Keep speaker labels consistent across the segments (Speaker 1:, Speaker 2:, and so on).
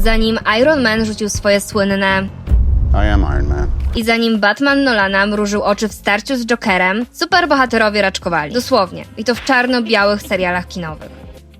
Speaker 1: Zanim Iron Man rzucił swoje słynne
Speaker 2: I am Iron Man.
Speaker 1: i zanim Batman Nolana mrużył oczy w starciu z Jokerem, superbohaterowie raczkowali. Dosłownie. I to w czarno-białych serialach kinowych.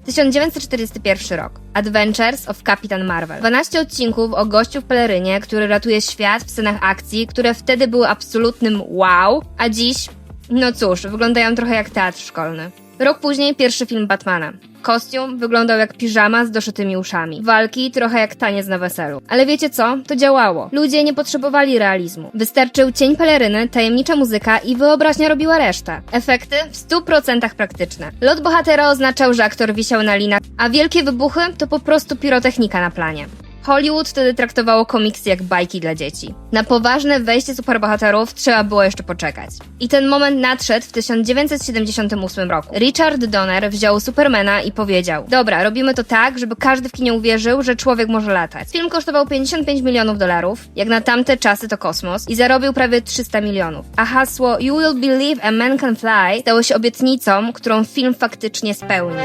Speaker 1: 1941 rok. Adventures of Captain Marvel. 12 odcinków o gościu w pelerynie, który ratuje świat w scenach akcji, które wtedy były absolutnym wow, a dziś, no cóż, wyglądają trochę jak teatr szkolny. Rok później pierwszy film Batmana. Kostium wyglądał jak piżama z doszytymi uszami. Walki trochę jak taniec na weselu. Ale wiecie co? To działało. Ludzie nie potrzebowali realizmu. Wystarczył cień peleryny, tajemnicza muzyka i wyobraźnia robiła resztę. Efekty w 100% praktyczne. Lot bohatera oznaczał, że aktor wisiał na linach, a wielkie wybuchy to po prostu pirotechnika na planie. Hollywood wtedy traktowało komiksy jak bajki dla dzieci. Na poważne wejście superbohaterów trzeba było jeszcze poczekać. I ten moment nadszedł w 1978 roku. Richard Donner wziął Supermana i powiedział: Dobra, robimy to tak, żeby każdy w kinie uwierzył, że człowiek może latać. Film kosztował 55 milionów dolarów, jak na tamte czasy to kosmos, i zarobił prawie 300 milionów. A hasło You will believe a man can fly stało się obietnicą, którą film faktycznie spełnił.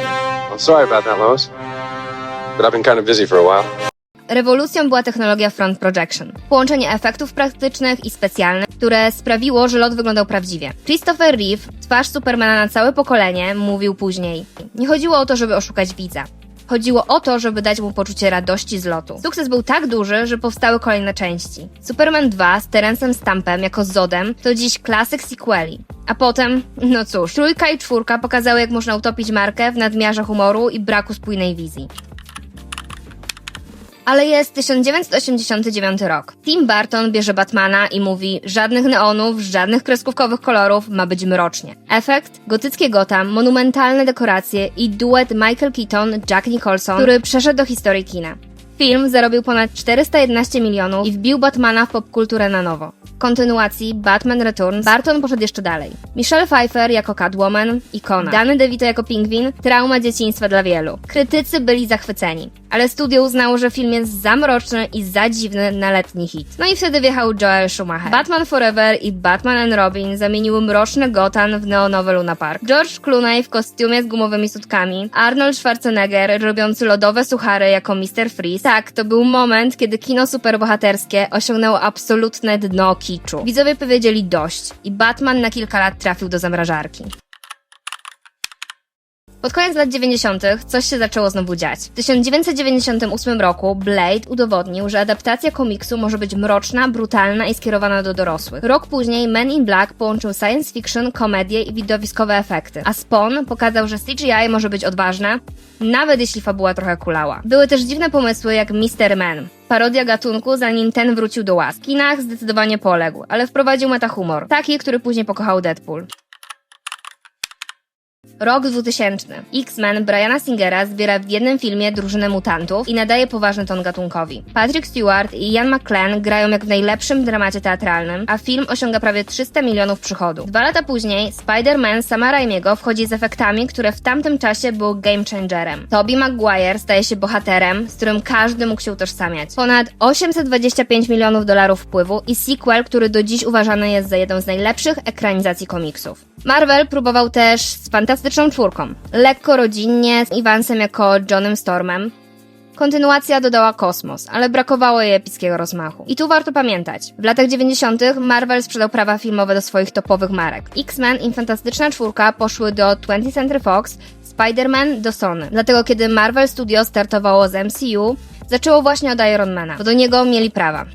Speaker 3: I'm sorry about that, Lois. But I've been kind of busy for a while.
Speaker 1: Rewolucją była technologia front projection. Połączenie efektów praktycznych i specjalnych, które sprawiło, że lot wyglądał prawdziwie. Christopher Reeve, twarz Supermana na całe pokolenie, mówił później: Nie chodziło o to, żeby oszukać widza. Chodziło o to, żeby dać mu poczucie radości z lotu. Sukces był tak duży, że powstały kolejne części. Superman 2 z Terencem Stampem jako Zodem to dziś klasyk sequeli. A potem, no cóż, trójka i czwórka pokazały, jak można utopić markę w nadmiarze humoru i braku spójnej wizji. Ale jest 1989 rok. Tim Burton bierze Batmana i mówi: żadnych neonów, żadnych kreskówkowych kolorów, ma być mrocznie. Efekt? Gotyckie Gotham, monumentalne dekoracje i duet Michael Keaton, Jack Nicholson, który przeszedł do historii kina. Film zarobił ponad 411 milionów i wbił Batmana w popkulturę na nowo. W kontynuacji Batman Returns Barton poszedł jeszcze dalej. Michelle Pfeiffer jako Catwoman, ikona. Danny DeVito jako Pingwin, trauma dzieciństwa dla wielu. Krytycy byli zachwyceni, ale studio uznało, że film jest za mroczny i za dziwny na letni hit. No i wtedy wjechał Joel Schumacher. Batman Forever i Batman and Robin zamieniły mroczny Gotham w neonowy Luna Park. George Clooney w kostiumie z gumowymi sutkami, Arnold Schwarzenegger robiący lodowe suchary jako Mr. Freeze. Tak, to był moment, kiedy kino superbohaterskie osiągnęło absolutne dno kiczu. Widzowie powiedzieli dość i Batman na kilka lat trafił do zamrażarki. Pod koniec lat 90. coś się zaczęło znowu dziać. W 1998 roku Blade udowodnił, że adaptacja komiksu może być mroczna, brutalna i skierowana do dorosłych. Rok później Men in Black połączył science fiction, komedię i widowiskowe efekty. A Spawn pokazał, że CGI może być odważne, nawet jeśli fabuła trochę kulała. Były też dziwne pomysły jak Mr. Man. Parodia gatunku, zanim ten wrócił do łask. W kinach zdecydowanie poległ, ale wprowadził metahumor. Taki, który później pokochał Deadpool. Rok 2000. X-Men Briana Singera zbiera w jednym filmie drużynę mutantów i nadaje poważny ton gatunkowi. Patrick Stewart i Ian McKellen grają jak w najlepszym dramacie teatralnym, a film osiąga prawie 300 milionów przychodu. Dwa lata później Spider-Man Sama Raimiego wchodzi z efektami, które w tamtym czasie były game changerem. Tobey Maguire staje się bohaterem, z którym każdy mógł się utożsamiać. Ponad 825 milionów dolarów wpływu i sequel, który do dziś uważany jest za jedną z najlepszych ekranizacji komiksów. Marvel próbował też z fantastyczną czwórką. Lekko rodzinnie, z Evansem jako Johnem Stormem. Kontynuacja dodała kosmos, ale brakowało jej epickiego rozmachu. I tu warto pamiętać, w latach 90. Marvel sprzedał prawa filmowe do swoich topowych marek. X-Men i Fantastyczna Czwórka poszły do 20th Century Fox, Spider-Man do Sony. Dlatego kiedy Marvel Studios startowało z MCU, zaczęło właśnie od Ironmana, bo do niego mieli prawa.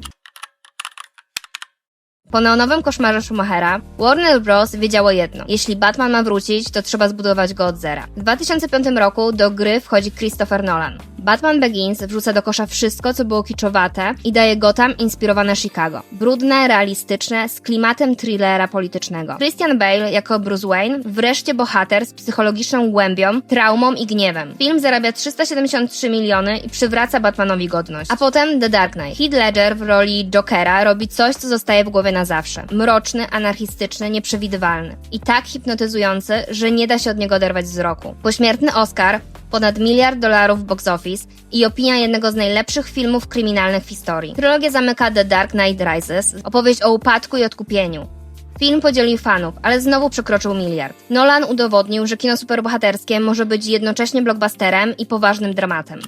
Speaker 1: Po neonowym koszmarze Schumachera, Warner Bros. wiedziało jedno. Jeśli Batman ma wrócić, to trzeba zbudować go od zera. W 2005 roku do gry wchodzi Christopher Nolan. Batman Begins wrzuca do kosza wszystko, co było kiczowate i daje Gotham inspirowane Chicago. Brudne, realistyczne, z klimatem thrillera politycznego. Christian Bale jako Bruce Wayne, wreszcie bohater z psychologiczną głębią, traumą i gniewem. Film zarabia 373 miliony i przywraca Batmanowi godność. A potem The Dark Knight. Heath Ledger w roli Jokera robi coś, co zostaje w głowie na zawsze. Mroczny, anarchistyczny, nieprzewidywalny. I tak hipnotyzujący, że nie da się od niego oderwać wzroku. Pośmiertny Oscar, ponad miliard dolarów w box office i opinia jednego z najlepszych filmów kryminalnych w historii. Trylogię zamyka The Dark Knight Rises, opowieść o upadku i odkupieniu. Film podzielił fanów, ale znowu przekroczył miliard. Nolan udowodnił, że kino superbohaterskie może być jednocześnie blockbusterem i poważnym dramatem.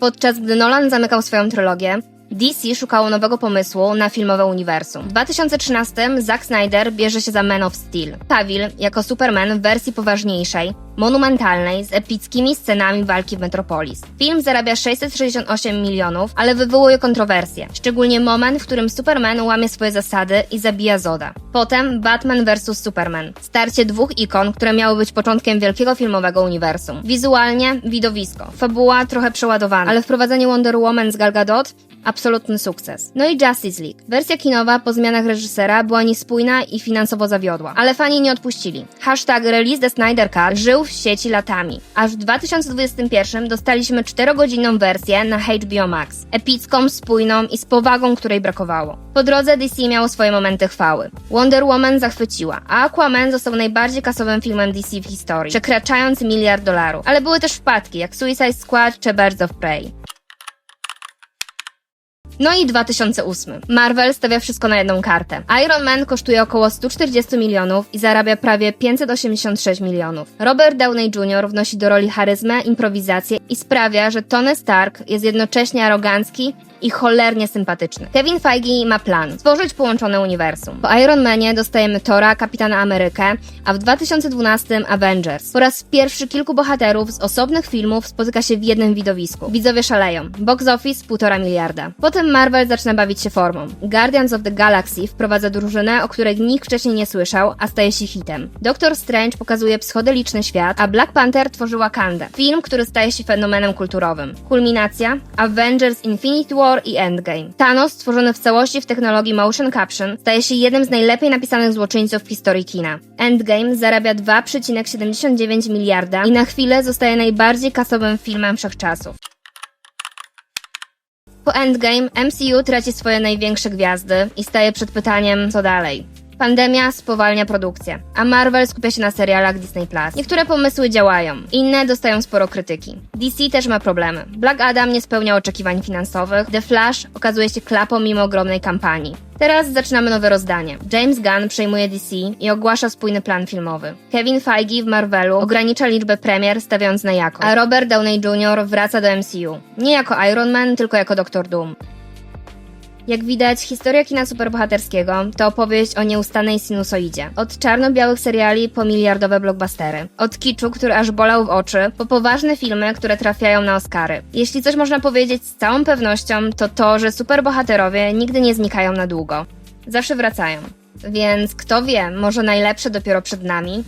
Speaker 1: Podczas gdy Nolan zamykał swoją trylogię, DC szukało nowego pomysłu na filmowe uniwersum. W 2013 Zack Snyder bierze się za Man of Steel. Cavill jako Superman w wersji poważniejszej, monumentalnej, z epickimi scenami walki w Metropolis. Film zarabia 668 milionów, ale wywołuje kontrowersje, szczególnie moment, w którym Superman łamie swoje zasady i zabija Zoda. Potem Batman vs Superman. Starcie dwóch ikon, które miały być początkiem wielkiego filmowego uniwersum. Wizualnie widowisko, fabuła trochę przeładowana, ale wprowadzenie Wonder Woman z Gal Gadot absolutny sukces. No i Justice League. Wersja kinowa po zmianach reżysera była niespójna i finansowo zawiodła, ale fani nie odpuścili. Hashtag Release the Snyder Cut żył w sieci latami. Aż w 2021 dostaliśmy 4-godzinną wersję na HBO Max. Epicką, spójną i z powagą, której brakowało. Po drodze DC miało swoje momenty chwały. Wonder Woman zachwyciła, a Aquaman został najbardziej kasowym filmem DC w historii, przekraczając miliard dolarów. Ale były też wpadki, jak Suicide Squad czy Birds of Prey. No i 2008. Marvel stawia wszystko na jedną kartę. Iron Man kosztuje około 140 milionów i zarabia prawie 586 milionów. Robert Downey Jr. wnosi do roli charyzmę, improwizację i sprawia, że Tony Stark jest jednocześnie arogancki i cholernie sympatyczny. Kevin Feige ma plan stworzyć połączone uniwersum. Po Iron Manie dostajemy Tora, Kapitana Amerykę, a w 2012 Avengers. Po raz pierwszy kilku bohaterów z osobnych filmów spotyka się w jednym widowisku. Widzowie szaleją. Box office 1,5 miliarda. Potem Marvel zaczyna bawić się formą. Guardians of the Galaxy wprowadza drużynę, o której nikt wcześniej nie słyszał, a staje się hitem. Doctor Strange pokazuje psychodeliczny świat, a Black Panther tworzy Wakandę. Film, który staje się fenomenem kulturowym. Kulminacja Avengers Infinity War i Endgame. Thanos, stworzony w całości w technologii motion caption, staje się jednym z najlepiej napisanych złoczyńców w historii kina. Endgame zarabia 2,79 miliarda i na chwilę zostaje najbardziej kasowym filmem wszechczasów. Po Endgame MCU traci swoje największe gwiazdy i staje przed pytaniem, co dalej. Pandemia spowalnia produkcję, a Marvel skupia się na serialach Disney+. Niektóre pomysły działają, inne dostają sporo krytyki. DC też ma problemy. Black Adam nie spełnia oczekiwań finansowych, The Flash okazuje się klapą mimo ogromnej kampanii. Teraz zaczynamy nowe rozdanie. James Gunn przejmuje DC i ogłasza spójny plan filmowy. Kevin Feige w Marvelu ogranicza liczbę premier, stawiając na jakość. A Robert Downey Jr. wraca do MCU. Nie jako Iron Man, tylko jako Doktor Doom. Jak widać, historia kina superbohaterskiego to opowieść o nieustannej sinusoidzie. Od czarno-białych seriali po miliardowe blockbustery. Od kiczu, który aż bolał w oczy, po poważne filmy, które trafiają na Oscary. Jeśli coś można powiedzieć z całą pewnością, to to, że superbohaterowie nigdy nie znikają na długo. Zawsze wracają. Więc kto wie, może najlepsze dopiero przed nami?